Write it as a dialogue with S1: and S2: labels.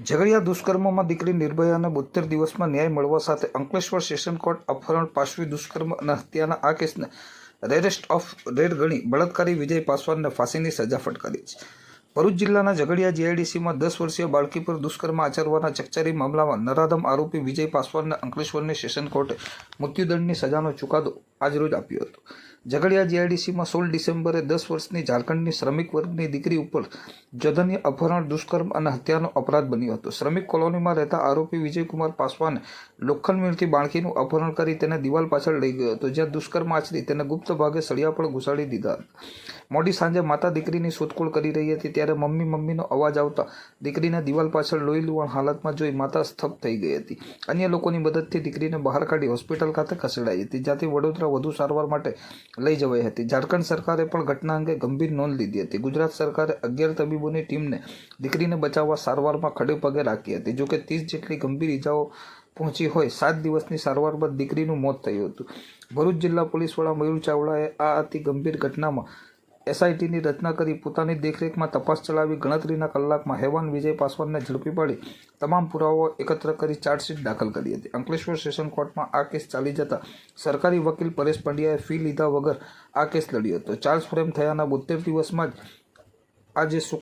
S1: ઝઘડિયા દુષ્કર્મમાં દીકરી નિર્ભયાને બોતેર દિવસમાં ન્યાય મળવા સાથે અંકલેશ્વર સેશન કોર્ટ અપહરણ પાશ્વી દુષ્કર્મ અને હત્યાના આ કેસને રેરેસ્ટ ઓફ રેડ ગણી બળાત્કારી વિજય પાસવાનને ફાંસીની સજા ફટકારી છે. ભરૂચ જિલ્લાના ઝઘડિયા જીઆઈડીસીમાં દસ વર્ષીય બાળકી પર દુષ્કર્મ આચરવાના ચકચારી મામલામાં નરાધમ આરોપી વિજય પાસવાનને અંકલેશ્વરની સેશન કોર્ટે મૃત્યુદંડની સજાનો ચુકાદો આજરોજ આપ્યો હતો. ઝઘડિયા જીઆઈડીસીમાં સોળ ડિસેમ્બરે દસ વર્ષની ઝારખંડની શ્રમિક વર્ગની દીકરી ઉપર જધન્ય અપહરણ, દુષ્કર્મ અને હત્યાનો અપરાધ બન્યો હતો. શ્રમિક કોલોનીમાં રહેતા આરોપી વિજયકુમાર પાસવાને લોખંડ મિલથી બાળકીનું અપહરણ કરી તેને દિવાલ પાછળ લઈ ગયો હતો, જ્યાં દુષ્કર્મ આચરી તેને ગુપ્ત ભાગે સળિયા પણ ઘુસાડી દીધા હતા. મોડી સાંજે માતા દીકરીની શોધખોળ કરી રહી હતી, ત્યારે મમ્મી મમ્મીનો અવાજ આવતા દીકરીને દિવાલ પાછળ લોહી લુવાણ હાલતમાં જોઈ માતા સ્તબ્ધ થઈ ગઈ હતી. અન્ય લોકોની મદદથી દીકરીને બહાર કાઢી હોસ્પિટલ ખાતે ખસેડાઈ હતી, જ્યાંથી વડોદરા વધુ સારવાર માટે લઈ જવાઈ હતી. ઝારખંડ સરકારે પણ ઘટના અંગે ગંભીર નોંધ લીધી હતી. ગુજરાત સરકારે અગિયાર તબીબોની ટીમને દીકરીને બચાવવા સારવારમાં ખડે પગે રાખી હતી. જોકે ત્રીસ જેટલી ગંભીર ઇજાઓ પહોંચી હોય, સાત દિવસની સારવાર બાદ દીકરીનું મોત થયું હતું. ભરૂચ જિલ્લા પોલીસ વડા મયુર ચાવડાએ આ અતિ ગંભીર ઘટનામાં એસઆઈટીની રચના કરી પોતાની દેખરેખમાં તપાસ ચલાવી ગણતરીના કલાકમાં હેવાન વિજય પાસવાનને ઝડપી પાડી. તમામ પુરાવાઓ એકત્ર કરી ચાર્જશીટ દાખલ કરી હતી. અંકલેશ્વર સેશન કોર્ટમાં આ કેસ ચાલી જતા સરકારી વકીલ પરેશ પંડ્યાએ ફી લીધા વગર આ કેસ લડ્યો હતો. ચાર્જ ફ્રેમ થયાના બોતેર દિવસમાં જ આજે